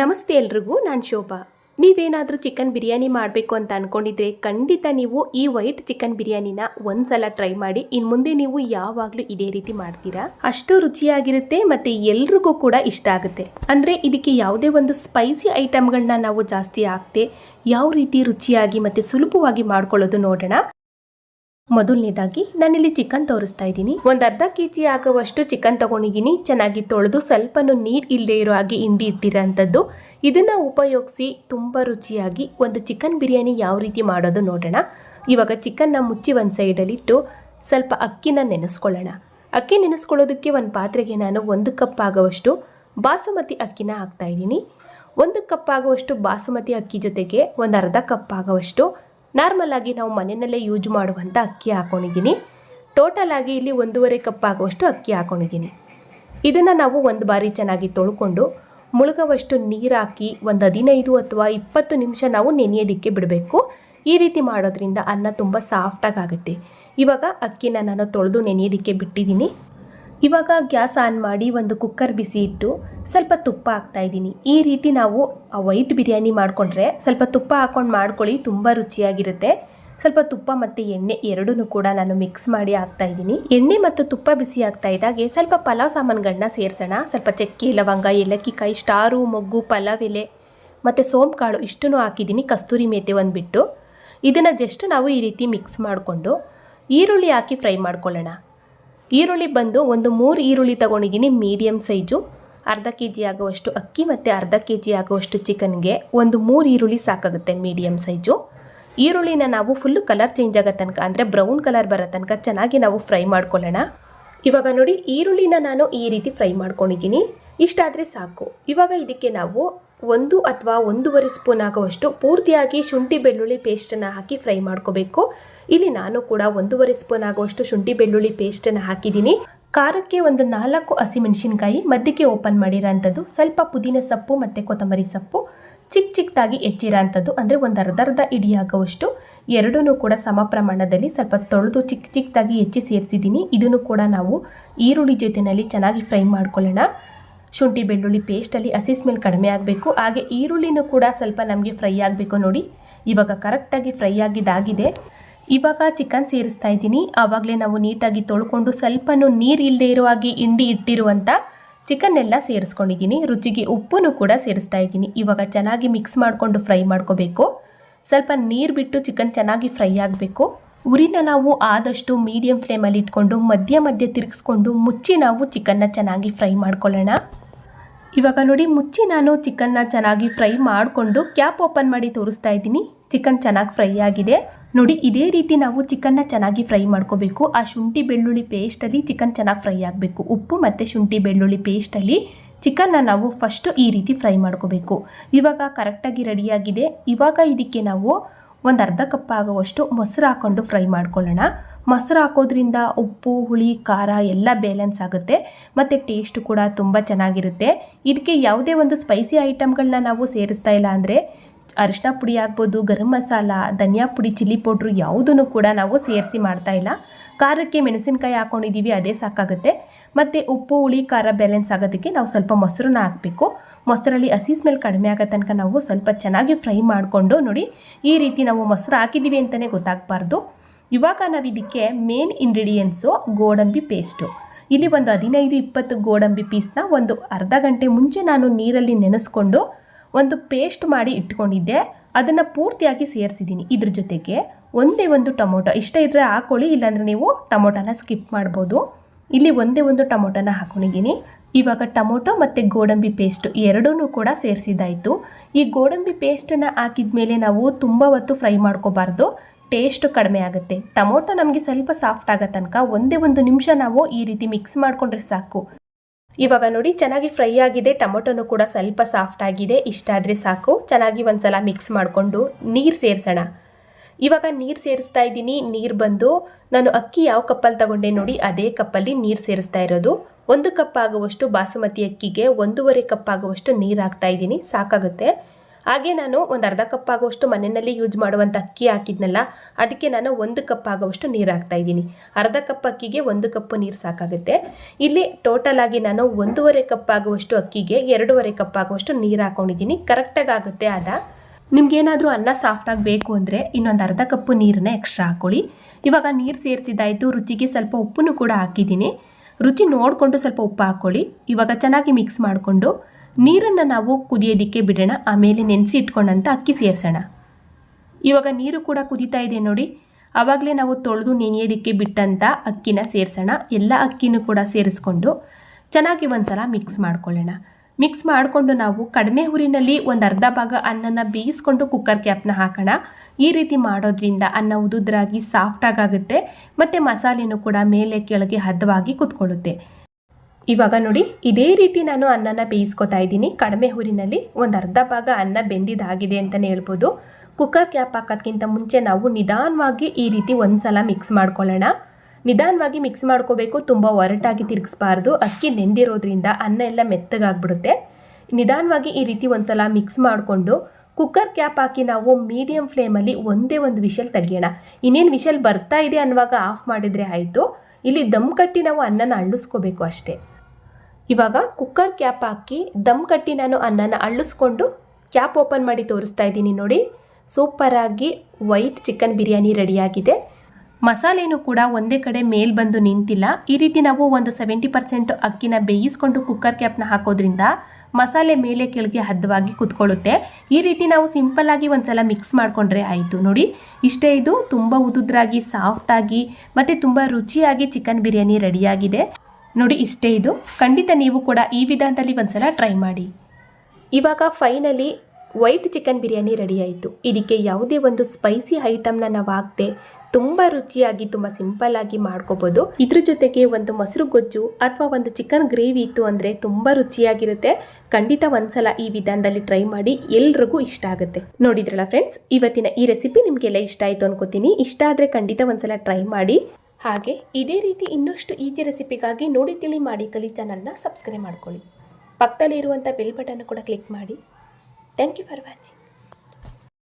ನಮಸ್ತೆ ಎಲ್ರಿಗೂ, ನಾನು ಶೋಭಾ. ನೀವೇನಾದರೂ ಚಿಕನ್ ಬಿರಿಯಾನಿ ಮಾಡಬೇಕು ಅಂತ ಅಂದ್ಕೊಂಡಿದ್ರೆ ಖಂಡಿತ ನೀವು ಈ ವೈಟ್ ಚಿಕನ್ ಬಿರಿಯಾನಿನ ಒಂದ್ಸಲ ಟ್ರೈ ಮಾಡಿ ಇನ್ನು ಮುಂದೆ ನೀವು ಯಾವಾಗಲೂ ಇದೇ ರೀತಿ ಮಾಡ್ತೀರಾ? ಅಷ್ಟು ರುಚಿಯಾಗಿರುತ್ತೆ ಮತ್ತು ಎಲ್ರಿಗೂ ಕೂಡ ಇಷ್ಟ ಆಗುತ್ತೆ. ಅಂದರೆ ಇದಕ್ಕೆ ಯಾವುದೇ ಒಂದು ಸ್ಪೈಸಿ ಐಟಮ್ಗಳನ್ನ ನಾವು ಜಾಸ್ತಿ ಹಾಕ್ತೆ ಯಾವ ರೀತಿ ರುಚಿಯಾಗಿ ಮತ್ತು ಸುಲಭವಾಗಿ ಮಾಡ್ಕೊಳ್ಳೋದು ನೋಡೋಣ. ಮೊದಲನೇದಾಗಿ ನಾನಿಲ್ಲಿ ಚಿಕನ್ ತೋರಿಸ್ತಾ ಇದ್ದೀನಿ. ಒಂದು ಅರ್ಧ ಕೆ ಜಿ ಆಗುವಷ್ಟು ಚಿಕನ್ ತಗೊಂಡಿದ್ದೀನಿ. ಚೆನ್ನಾಗಿ ತೊಳೆದು ಸ್ವಲ್ಪನೂ ನೀರು ಇಲ್ಲದೆ ಇರೋ ಹಾಗೆ ಹಿಂಡಿ ಇಟ್ಟಿರೋಂಥದ್ದು. ಇದನ್ನು ಉಪಯೋಗಿಸಿ ತುಂಬ ರುಚಿಯಾಗಿ ಒಂದು ಚಿಕನ್ ಬಿರಿಯಾನಿ ಯಾವ ರೀತಿ ಮಾಡೋದು ನೋಡೋಣ. ಇವಾಗ ಚಿಕನ್ನ ಮುಚ್ಚಿ ಒಂದು ಸೈಡಲ್ಲಿಟ್ಟು ಸ್ವಲ್ಪ ಅಕ್ಕಿನ ನೆನೆಸ್ಕೊಳ್ಳೋಣ. ಅಕ್ಕಿ ನೆನೆಸ್ಕೊಳ್ಳೋದಕ್ಕೆ ಒಂದು ಪಾತ್ರೆಗೆ ನಾನು ಒಂದು ಕಪ್ ಆಗುವಷ್ಟು ಬಾಸುಮತಿ ಅಕ್ಕಿನ ಹಾಕ್ತಾ ಇದ್ದೀನಿ. ಒಂದು ಕಪ್ ಆಗುವಷ್ಟು ಬಾಸುಮತಿ ಅಕ್ಕಿ ಜೊತೆಗೆ ಒಂದು ಅರ್ಧ ಕಪ್ ಆಗುವಷ್ಟು ನಾರ್ಮಲ್ ಆಗಿ ನಾವು ಮನೆಯಲ್ಲೇ ಯೂಸ್ ಮಾಡುವಂಥ ಅಕ್ಕಿ ಹಾಕೊಂಡಿದ್ದೀನಿ. ಟೋಟಲ್ ಆಗಿ ಇಲ್ಲಿ ಒಂದೂವರೆ ಕಪ್ ಆಗುವಷ್ಟು ಅಕ್ಕಿ ಹಾಕೊಂಡಿದ್ದೀನಿ. ಇದನ್ನು ನಾವು ಒಂದು ಬಾರಿ ಚೆನ್ನಾಗಿ ತೊಳ್ಕೊಂಡು ಮುಳುಗವಷ್ಟು ನೀರು ಹಾಕಿ ಒಂದು ಹದಿನೈದು ಅಥವಾ ಇಪ್ಪತ್ತು ನಿಮಿಷ ನಾವು ನೆನೆಯೋದಕ್ಕೆ ಬಿಡಬೇಕು. ಈ ರೀತಿ ಮಾಡೋದ್ರಿಂದ ಅನ್ನ ತುಂಬ ಸಾಫ್ಟಾಗಿ ಆಗುತ್ತೆ. ಇವಾಗ ಅಕ್ಕಿನ ನಾನು ತೊಳೆದು ನೆನೆಯೋದಕ್ಕೆ ಬಿಟ್ಟಿದ್ದೀನಿ. ಇವಾಗ ಗ್ಯಾಸ್ ಆನ್ ಮಾಡಿ ಒಂದು ಕುಕ್ಕರ್ ಬಿಸಿ ಇಟ್ಟು ಸ್ವಲ್ಪ ತುಪ್ಪ ಹಾಕ್ತಾ ಇದ್ದೀನಿ. ಈ ರೀತಿ ನಾವು ವೈಟ್ ಬಿರಿಯಾನಿ ಮಾಡಿಕೊಂಡ್ರೆ ಸ್ವಲ್ಪ ತುಪ್ಪ ಹಾಕ್ಕೊಂಡು ಮಾಡ್ಕೊಳ್ಳಿ, ತುಂಬ ರುಚಿಯಾಗಿರುತ್ತೆ. ಸ್ವಲ್ಪ ತುಪ್ಪ ಮತ್ತು ಎಣ್ಣೆ ಎರಡೂ ಕೂಡ ನಾನು ಮಿಕ್ಸ್ ಮಾಡಿ ಹಾಕ್ತಾ ಇದ್ದೀನಿ. ಎಣ್ಣೆ ಮತ್ತು ತುಪ್ಪ ಬಿಸಿ ಆಗ್ತಾ ಇದ್ದಾಗೆ ಸ್ವಲ್ಪ ಪಲಾವ್ ಸಾಮಾನುಗಳನ್ನ ಸೇರಿಸೋಣ. ಸ್ವಲ್ಪ ಚಕ್ಕೆ, ಲವಂಗ ಏಲಕ್ಕಿ ಕಾಯಿ ಸ್ಟಾರು, ಮೊಗ್ಗು, ಪಲಾವ್ ಎಲೆ ಮತ್ತು ಸೋಂಪು ಕಾಳು ಇಷ್ಟನ್ನು ಹಾಕಿದ್ದೀನಿ, ಕಸ್ತೂರಿ ಮೇತೆ ಒಂದು ಬಿಟ್ಟು ಇದನ್ನು ಜಸ್ಟ್ ನಾವು ಈ ರೀತಿ ಮಿಕ್ಸ್ ಮಾಡಿಕೊಂಡು ಈರುಳ್ಳಿ ಹಾಕಿ ಫ್ರೈ ಮಾಡ್ಕೊಳ್ಳೋಣ. ಈರುಳ್ಳಿ ಬಂದು ಒಂದು ಮೂರು ಈರುಳ್ಳಿ ತಗೊಂಡಿದ್ದೀನಿ ಮೀಡಿಯಮ್ ಸೈಜು ಅರ್ಧ ಕೆ ಜಿ ಆಗುವಷ್ಟು ಅಕ್ಕಿ ಮತ್ತು ಅರ್ಧ ಕೆ ಜಿ ಆಗುವಷ್ಟು ಚಿಕನ್ಗೆ ಒಂದು ಮೂರು ಈರುಳ್ಳಿ ಸಾಕಾಗುತ್ತೆ ಮೀಡಿಯಮ್ ಸೈಜು ಈರುಳ್ಳಿನ ನಾವು ಫುಲ್ಲು ಕಲರ್ ಚೇಂಜ್ ಆಗೋ ತನಕ ಅಂದರೆ ಬ್ರೌನ್ ಕಲರ್ ಬರೋ ತನಕ ಚೆನ್ನಾಗಿ ನಾವು ಫ್ರೈ ಮಾಡ್ಕೊಳ್ಳೋಣ. ಇವಾಗ ನೋಡಿ, ಈರುಳ್ಳಿನ ನಾನು ಈ ರೀತಿ ಫ್ರೈ ಮಾಡ್ಕೊಂಡಿದ್ದೀನಿ. ಇಷ್ಟಾದರೆ ಸಾಕು. ಇವಾಗ ಇದಕ್ಕೆ ನಾವು ಒಂದು ಅಥವಾ ಒಂದೂವರೆ ಸ್ಪೂನ್ ಆಗುವಷ್ಟು ಪೂರ್ತಿಯಾಗಿ ಶುಂಠಿ ಬೆಳ್ಳುಳ್ಳಿ ಪೇಸ್ಟನ್ನು ಹಾಕಿ ಫ್ರೈ ಮಾಡ್ಕೋಬೇಕು. ಇಲ್ಲಿ ನಾನು ಕೂಡ ಒಂದೂವರೆ ಸ್ಪೂನ್ ಆಗುವಷ್ಟು ಶುಂಠಿ ಬೆಳ್ಳುಳ್ಳಿ ಪೇಸ್ಟನ್ನು ಹಾಕಿದ್ದೀನಿ. ಖಾರಕ್ಕೆ ಒಂದು ನಾಲ್ಕು ಹಸಿಮೆಣಸಿನ್ಕಾಯಿ ಮಧ್ಯಕ್ಕೆ ಓಪನ್ ಮಾಡಿರೋಂಥದ್ದು ಸ್ವಲ್ಪ ಪುದೀನ ಸೊಪ್ಪು ಮತ್ತು ಕೊತ್ತಂಬರಿ ಸೊಪ್ಪು ಚಿಕ್ಕ ಚಿಕ್ಕದಾಗಿ ಹೆಚ್ಚಿರೋಂಥದ್ದು ಅಂದರೆ ಒಂದು ಅರ್ಧ ಅರ್ಧ ಇಡಿ ಆಗುವಷ್ಟು ಎರಡೂ ಕೂಡ ಸಮ ಪ್ರಮಾಣದಲ್ಲಿ ಸ್ವಲ್ಪ ತೊಳೆದು ಚಿಕ್ಕ ಚಿಕ್ಕದಾಗಿ ಹೆಚ್ಚಿ ಸೇರಿಸಿದ್ದೀನಿ. ಇದನ್ನು ಕೂಡ ನಾವು ಈರುಳ್ಳಿ ಜೊತೆಯಲ್ಲಿ ಚೆನ್ನಾಗಿ ಫ್ರೈ ಮಾಡ್ಕೊಳ್ಳೋಣ. ಶುಂಠಿ, ಬೆಳ್ಳುಳ್ಳಿ ಪೇಸ್ಟಲ್ಲಿ ಹಸಿ ಸ್ಮೆಲ್ ಕಡಿಮೆ ಆಗಬೇಕು. ಹಾಗೆ ಈರುಳ್ಳಿನೂ ಕೂಡ ಸ್ವಲ್ಪ ನಮಗೆ ಫ್ರೈ ಆಗಬೇಕು ನೋಡಿ. ಇವಾಗ ಕರೆಕ್ಟಾಗಿ ಫ್ರೈ ಆಗಿದ್ದಾಗಿದೆ. ಇವಾಗ ಚಿಕನ್ ಸೇರಿಸ್ತಾ ಇದ್ದೀನಿ. ಆವಾಗಲೇ ನಾವು ನೀಟಾಗಿ ತೊಳ್ಕೊಂಡು ಸ್ವಲ್ಪನೂ ನೀರು ಇಲ್ಲದೆ ಇರೋ ಹಾಗೆ ಹಿಂಡಿ ಇಟ್ಟಿರುವಂಥ ಚಿಕನ್ ಎಲ್ಲ ಸೇರಿಸ್ಕೊಂಡಿದ್ದೀನಿ. ರುಚಿಗೆ ಉಪ್ಪನ್ನು ಕೂಡ ಸೇರಿಸ್ತಾ ಇದ್ದೀನಿ. ಇವಾಗ ಚೆನ್ನಾಗಿ ಮಿಕ್ಸ್ ಮಾಡಿಕೊಂಡು ಫ್ರೈ ಮಾಡ್ಕೋಬೇಕು. ಸ್ವಲ್ಪ ನೀರು ಬಿಟ್ಟು ಚಿಕನ್ ಚೆನ್ನಾಗಿ ಫ್ರೈ ಆಗಬೇಕು. ಉರಿನ ನಾವು ಆದಷ್ಟು ಮೀಡಿಯಂ ಫ್ಲೇಮಲ್ಲಿ ಇಟ್ಕೊಂಡು, ಮಧ್ಯ ಮಧ್ಯ ತಿರುಗಿಸ್ಕೊಂಡು, ಮುಚ್ಚಿ ನಾವು ಚಿಕನ್ನ ಚೆನ್ನಾಗಿ ಫ್ರೈ ಮಾಡ್ಕೊಳ್ಳೋಣ. ಇವಾಗ ನೋಡಿ, ಮುಚ್ಚಿ ನಾನು ಚಿಕನ್ನ ಚೆನ್ನಾಗಿ ಫ್ರೈ ಮಾಡಿಕೊಂಡು ಕ್ಯಾಪ್ ಓಪನ್ ಮಾಡಿ ತೋರಿಸ್ತಾ ಇದ್ದೀನಿ. ಚಿಕನ್ ಚೆನ್ನಾಗಿ ಫ್ರೈ ಆಗಿದೆ. ನೋಡಿ, ಇದೇ ರೀತಿ ನಾವು ಚಿಕನ್ನ ಚೆನ್ನಾಗಿ ಫ್ರೈ ಮಾಡ್ಕೋಬೇಕು. ಆ ಶುಂಠಿ ಬೆಳ್ಳುಳ್ಳಿ ಪೇಸ್ಟಲ್ಲಿ ಚಿಕನ್ ಚೆನ್ನಾಗಿ ಫ್ರೈ ಆಗಬೇಕು. ಉಪ್ಪು ಮತ್ತು ಶುಂಠಿ ಬೆಳ್ಳುಳ್ಳಿ ಪೇಸ್ಟಲ್ಲಿ ಚಿಕನ್ನ ನಾವು ಫಸ್ಟು ಈ ರೀತಿ ಫ್ರೈ ಮಾಡ್ಕೋಬೇಕು. ಇವಾಗ ಕರೆಕ್ಟಾಗಿ ರೆಡಿಯಾಗಿದೆ ಇವಾಗ ಇದಕ್ಕೆ ನಾವು ಒಂದು ಅರ್ಧ ಕಪ್ ಆಗುವಷ್ಟು ಮೊಸರು ಹಾಕ್ಕೊಂಡು ಫ್ರೈ ಮಾಡ್ಕೊಳ್ಳೋಣ. ಮೊಸರು ಹಾಕೋದ್ರಿಂದ ಉಪ್ಪು, ಹುಳಿ, ಖಾರ ಎಲ್ಲ ಬ್ಯಾಲೆನ್ಸ್ ಆಗುತ್ತೆ. ಮತ್ತು ಟೇಸ್ಟು ಕೂಡ ತುಂಬ ಚೆನ್ನಾಗಿರುತ್ತೆ. ಇದಕ್ಕೆ ಯಾವುದೇ ಒಂದು ಸ್ಪೈಸಿ ಐಟಮ್ಗಳನ್ನ ನಾವು ಸೇರಿಸ್ತಾ ಇಲ್ಲ ಅಂದರೆ ಅರಿಶಿನ ಪುಡಿ ಆಗ್ಬೋದು, ಗರಂ ಮಸಾಲ, ಧನಿಯಾ ಪುಡಿ, ಚಿಲ್ಲಿ ಪೌಡ್ರು ಯಾವುದನ್ನು ಕೂಡ ನಾವು ಸೇರಿಸಿ ಮಾಡ್ತಾ ಇಲ್ಲ. ಖಾರಕ್ಕೆ ಮೆಣಸಿನಕಾಯಿ ಹಾಕ್ಕೊಂಡಿದ್ದೀವಿ ಅದೇ ಸಾಕಾಗುತ್ತೆ. ಮತ್ತು ಉಪ್ಪು, ಹುಳಿ, ಖಾರ ಬ್ಯಾಲೆನ್ಸ್ ಆಗೋದಕ್ಕೆ ನಾವು ಸ್ವಲ್ಪ ಮೊಸರನ್ನ ಹಾಕಬೇಕು. ಮೊಸರಲ್ಲಿ ಹಸಿ ಸ್ಮೆಲ್ ಕಡಿಮೆ ಆಗೋ ತನಕ ನಾವು ಸ್ವಲ್ಪ ಚೆನ್ನಾಗಿ ಫ್ರೈ ಮಾಡಿಕೊಂಡು ನೋಡಿ, ಈ ರೀತಿ ನಾವು ಮೊಸರು ಹಾಕಿದ್ದೀವಿ ಅಂತಲೇ ಗೊತ್ತಾಗಬಾರ್ದು. ಇವಾಗ ನಾವು ಇದಕ್ಕೆ ಮೇನ್ ಇಂಗ್ರೀಡಿಯೆಂಟ್ಸು ಗೋಡಂಬಿ ಪೇಸ್ಟು ಇಲ್ಲಿ ಒಂದು ಹದಿನೈದು, ಇಪ್ಪತ್ತು ಗೋಡಂಬಿ ಪೀಸ್ನ ಒಂದು ಅರ್ಧ ಗಂಟೆ ಮುಂಚೆ ನಾನು ನೀರಲ್ಲಿ ನೆನೆಸ್ಕೊಂಡು ಒಂದು ಪೇಸ್ಟ್ ಮಾಡಿ ಇಟ್ಕೊಂಡಿದ್ದೆ. ಅದನ್ನು ಪೂರ್ತಿಯಾಗಿ ಸೇರಿಸಿದ್ದೀನಿ ಇದ್ರ ಜೊತೆಗೆ. ಒಂದೇ ಒಂದು ಟೊಮೊಟೊ, ಇಷ್ಟ ಇದ್ದರೆ ಹಾಕೊಳ್ಳಿ, ಇಲ್ಲಾಂದರೆ ನೀವು ಟೊಮೊಟೊನ ಸ್ಕಿಪ್ ಮಾಡ್ಬೋದು. ಇಲ್ಲಿ ಒಂದೇ ಒಂದು ಟೊಮೊಟೊನ ಹಾಕೊಂಡಿದ್ದೀನಿ. ಇವಾಗ ಟೊಮೊಟೊ ಮತ್ತು ಗೋಡಂಬಿ ಪೇಸ್ಟ್ ಎರಡೂ ಕೂಡ ಸೇರಿಸಿದ್ದಾಯಿತು. ಈ ಗೋಡಂಬಿ ಪೇಸ್ಟನ್ನು ಹಾಕಿದ ಮೇಲೆ ನಾವು ತುಂಬ ಹೊತ್ತು ಫ್ರೈ ಮಾಡ್ಕೋಬಾರ್ದು. ಟೇಸ್ಟು ಕಡಿಮೆ ಆಗುತ್ತೆ. ಟೊಮೊಟೊ ನಮಗೆ ಸ್ವಲ್ಪ ಸಾಫ್ಟ್ ಆಗೋ ತನಕ ಒಂದೇ ಒಂದು ನಿಮಿಷ ನಾವು ಈ ರೀತಿ ಮಿಕ್ಸ್ ಮಾಡಿಕೊಂಡ್ರೆ ಸಾಕು. ಇವಾಗ ನೋಡಿ, ಚೆನ್ನಾಗಿ ಫ್ರೈ ಆಗಿದೆ, ಟೊಮೊಟೊನು ಕೂಡ ಸ್ವಲ್ಪ ಸಾಫ್ಟ್ ಆಗಿದೆ, ಇಷ್ಟ ಆದರೆ ಸಾಕು. ಚೆನ್ನಾಗಿ ಒಂದ್ಸಲ ಮಿಕ್ಸ್ ಮಾಡಿಕೊಂಡು ನೀರು ಸೇರಿಸೋಣ. ಇವಾಗ ನೀರು ಸೇರಿಸ್ತಾ ಇದ್ದೀನಿ, ನೀರು ಬಂದು ನಾನು ಅಕ್ಕಿ ಯಾವ ಕಪ್ಪಲ್ಲಿ ತಗೊಂಡೆ ನೋಡಿ, ಅದೇ ಕಪ್ಪಲ್ಲಿ ನೀರು ಸೇರಿಸ್ತಾ ಇರೋದು. ಒಂದು ಕಪ್ ಆಗುವಷ್ಟು ಬಾಸುಮತಿ ಅಕ್ಕಿಗೆ, ಒಂದೂವರೆ ಕಪ್ ಆಗುವಷ್ಟು ನೀರು ಹಾಕ್ತಾ ಇದ್ದೀನಿ, ಸಾಕಾಗುತ್ತೆ. ಹಾಗೆ ನಾನು ಒಂದು ಅರ್ಧ ಕಪ್ ಆಗುವಷ್ಟು ಮನೆಯಲ್ಲಿ ಯೂಸ್ ಮಾಡುವಂಥ ಅಕ್ಕಿ ಹಾಕಿದ್ನಲ್ಲ, ಅದಕ್ಕೆ ನಾನು ಒಂದು ಕಪ್ ಆಗುವಷ್ಟು ನೀರು ಹಾಕ್ತಾ ಇದ್ದೀನಿ. ಅರ್ಧ ಕಪ್ ಅಕ್ಕಿಗೆ ಒಂದು ಕಪ್ ನೀರು ಸಾಕಾಗುತ್ತೆ. ಇಲ್ಲಿ ಟೋಟಲ್ ಆಗಿ ನಾನು ಒಂದೂವರೆ ಕಪ್ ಆಗುವಷ್ಟು ಅಕ್ಕಿಗೆ ಎರಡೂವರೆ ಕಪ್ ಆಗುವಷ್ಟು ನೀರು ಹಾಕೊಂಡಿದ್ದೀನಿ. ಕರೆಕ್ಟಾಗಿ ಆಗುತ್ತೆ ಅದ ನಿಮ್ಗೇನಾದರೂ ಅನ್ನ ಸಾಫ್ಟಾಗಿ ಬೇಕು ಅಂದರೆ ಇನ್ನೊಂದು ಅರ್ಧ ಕಪ್ಪು ನೀರನ್ನ ಎಕ್ಸ್ಟ್ರಾ ಹಾಕ್ಕೊಳ್ಳಿ ಇವಾಗ ನೀರು ಸೇರಿಸಿದಾಯಿತು, ರುಚಿಗೆ ಸ್ವಲ್ಪ ಉಪ್ಪನ್ನು ಕೂಡ ಹಾಕಿದ್ದೀನಿ. ರುಚಿ ನೋಡಿಕೊಂಡು ಸ್ವಲ್ಪ ಉಪ್ಪು ಹಾಕ್ಕೊಳ್ಳಿ ಇವಾಗ ಚೆನ್ನಾಗಿ ಮಿಕ್ಸ್ ಮಾಡಿಕೊಂಡು ನೀರನ್ನು ನಾವು ಕುದಿಯೋದಕ್ಕೆ ಬಿಡೋಣ, ಆಮೇಲೆ ನೆನೆಸಿ ಇಟ್ಕೊಂಡಂತ ಅಕ್ಕಿ ಸೇರಿಸೋಣ. ಇವಾಗ ನೀರು ಕೂಡ ಕುದೀತಾ ಇದೆ ನೋಡಿ. ಆವಾಗಲೇ ನಾವು ತೊಳೆದು ನೆನೆಯೋದಕ್ಕೆ ಬಿಟ್ಟಂಥ ಅಕ್ಕಿನ ಸೇರಿಸೋಣ. ಎಲ್ಲ ಅಕ್ಕಿನೂ ಕೂಡ ಸೇರಿಸ್ಕೊಂಡು ಚೆನ್ನಾಗಿ ಒಂದ್ಸಲ ಮಿಕ್ಸ್ ಮಾಡ್ಕೊಳ್ಳೋಣ. ಮಿಕ್ಸ್ ಮಾಡಿಕೊಂಡು ನಾವು ಕಡಿಮೆ ಹುರಿನಲ್ಲಿ ಒಂದು ಅರ್ಧ ಭಾಗ ಅನ್ನನ ಬೇಯಿಸ್ಕೊಂಡು ಕುಕ್ಕರ್ ಕ್ಯಾಪ್ನ ಹಾಕೋಣ. ಈ ರೀತಿ ಮಾಡೋದ್ರಿಂದ ಅನ್ನ ಉದುದ್ರಾಗಿ ಸಾಫ್ಟಾಗುತ್ತೆ ಮತ್ತು ಮಸಾಲೆನೂ ಕೂಡ ಮೇಲೆ ಕೆಳಗೆ ಹದವಾಗಿ ಕುತ್ಕೊಳ್ಳುತ್ತೆ. ಇವಾಗ ನೋಡಿ, ಇದೇ ರೀತಿ ನಾನು ಅನ್ನನ ಬೇಯಿಸ್ಕೊತಾ ಇದ್ದೀನಿ. ಕಡಿಮೆ ಹುರಿನಲ್ಲಿ ಒಂದು ಅರ್ಧ ಭಾಗ ಅನ್ನ ಬೆಂದಿದ್ದಾಗಿದೆ ಅಂತಲೇ ಹೇಳ್ಬೋದು. ಕುಕ್ಕರ್ ಕ್ಯಾಪ್ ಹಾಕೋದ್ಕಿಂತ ಮುಂಚೆ ನಾವು ನಿಧಾನವಾಗಿ ಈ ರೀತಿ ಒಂದ್ಸಲ ಮಿಕ್ಸ್ ಮಾಡ್ಕೊಳ್ಳೋಣ. ನಿಧಾನವಾಗಿ ಮಿಕ್ಸ್ ಮಾಡ್ಕೋಬೇಕು, ತುಂಬ ಒರಟಾಗಿ ತಿರುಗಿಸ್ಬಾರ್ದು. ಅಕ್ಕಿ ನೆಂದಿರೋದ್ರಿಂದ ಅನ್ನ ಎಲ್ಲ ಮೆತ್ತಗಾಗ್ಬಿಡುತ್ತೆ. ನಿಧಾನವಾಗಿ ಈ ರೀತಿ ಒಂದ್ಸಲ ಮಿಕ್ಸ್ ಮಾಡಿಕೊಂಡು ಕುಕ್ಕರ್ ಕ್ಯಾಪ್ ಹಾಕಿ ನಾವು ಮೀಡಿಯಂ ಫ್ಲೇಮಲ್ಲಿ ಒಂದೇ ಒಂದು ವಿಷಲ್ ತೆಗಿಯೋಣ. ಇನ್ನೇನು ವಿಷಲ್ ಬರ್ತಾ ಇದೆ ಅನ್ನುವಾಗ ಆಫ್ ಮಾಡಿದರೆ ಆಯಿತು. ಇಲ್ಲಿ ದಮ್ ಕಟ್ಟಿ ನಾವು ಅನ್ನನ ಅಳ್ಳಿಸ್ಕೋಬೇಕು ಅಷ್ಟೇ. ಇವಾಗ ಕುಕ್ಕರ್ ಕ್ಯಾಪ್ ಹಾಕಿ ದಮ್ ಕಟ್ಟಿ ನಾನು ಅನ್ನನ ಅಳ್ಳಿಸ್ಕೊಂಡು ಕ್ಯಾಪ್ ಓಪನ್ ಮಾಡಿ ತೋರಿಸ್ತಾ ಇದ್ದೀನಿ ನೋಡಿ. ಸೂಪರಾಗಿ ವೈಟ್ ಚಿಕನ್ ಬಿರಿಯಾನಿ ರೆಡಿಯಾಗಿದೆ ಮಸಾಲೆನೂ ಕೂಡ ಒಂದೇ ಕಡೆ ಮೇಲ್ ಬಂದು ನಿಂತಿಲ್ಲ. ಈ ರೀತಿ ನಾವು ಒಂದು ಸೆವೆಂಟಿ ಪರ್ಸೆಂಟ್ ಅಕ್ಕಿನ ಬೇಯಿಸ್ಕೊಂಡು ಕುಕ್ಕರ್ ಕ್ಯಾಪ್ನ ಹಾಕೋದ್ರಿಂದ ಮಸಾಲೆ ಮೇಲೆ ಕೆಳಗೆ ಹದ್ದವಾಗಿ ಕುತ್ಕೊಳ್ಳುತ್ತೆ. ಈ ರೀತಿ ನಾವು ಸಿಂಪಲ್ ಆಗಿ ಒಂದ್ಸಲ ಮಿಕ್ಸ್ ಮಾಡಿಕೊಂಡ್ರೆ ಆಯಿತು ನೋಡಿ. ಇಷ್ಟೇ ಇದು, ತುಂಬ ಉದುದ್ರಾಗಿ ಸಾಫ್ಟಾಗಿ ಮತ್ತು ತುಂಬ ರುಚಿಯಾಗಿ ಚಿಕನ್ ಬಿರಿಯಾನಿ ರೆಡಿಯಾಗಿದೆ ನೋಡಿ, ಇಷ್ಟೇ ಇದು. ಖಂಡಿತ ನೀವು ಕೂಡ ಈ ವಿಧಾನದಲ್ಲಿ ಒಂದ್ಸಲ ಟ್ರೈ ಮಾಡಿ. ಇವಾಗ finally white chicken biryani ready ಆಯಿತು ಇದಕ್ಕೆ ಯಾವುದೇ ಒಂದು ಸ್ಪೈಸಿ ಐಟಮ್ನ ನಾವು ಹಾಕ್ದೆ ತುಂಬ ರುಚಿಯಾಗಿ, ತುಂಬ ಸಿಂಪಲ್ ಆಗಿ ಮಾಡ್ಕೋಬೋದು. ಇದ್ರ ಜೊತೆಗೆ ಒಂದು ಮೊಸರು ಗೊಜ್ಜು ಅಥವಾ ಒಂದು ಚಿಕನ್ ಗ್ರೇವಿ ಇತ್ತು ಅಂದರೆ ತುಂಬ ರುಚಿಯಾಗಿರುತ್ತೆ. ಖಂಡಿತ ಒಂದ್ಸಲ ಈ ವಿಧಾನದಲ್ಲಿ ಟ್ರೈ ಮಾಡಿ ಎಲ್ರಿಗೂ ಇಷ್ಟ ಆಗುತ್ತೆ. ನೋಡಿದ್ರಲ್ಲ ಫ್ರೆಂಡ್ಸ್ ಇವತ್ತಿನ ಈ ರೆಸಿಪಿ ನಿಮಗೆಲ್ಲ ಇಷ್ಟ ಆಯಿತು ಅನ್ಕೋತೀನಿ. ಇಷ್ಟ ಆದರೆ ಖಂಡಿತ ಒಂದ್ಸಲ ಟ್ರೈ ಮಾಡಿ. ಹಾಗೆ ಇದೇ ರೀತಿ ಇನ್ನಷ್ಟು ಈಜಿ ರೆಸಿಪಿಗಾಗಿ ನೋಡಿ ತಿಳಿ ಮಾಡಿ ಕಲಿ ಚಾನಲ್ನ ಸಬ್ಸ್ಕ್ರೈಬ್ ಮಾಡ್ಕೊಳ್ಳಿ. ಪಕ್ಕದಲ್ಲಿ ಇರುವಂಥ ಬೆಲ್ ಬಟನ್ ಕೂಡ ಕ್ಲಿಕ್ ಮಾಡಿ. Thank you for watching.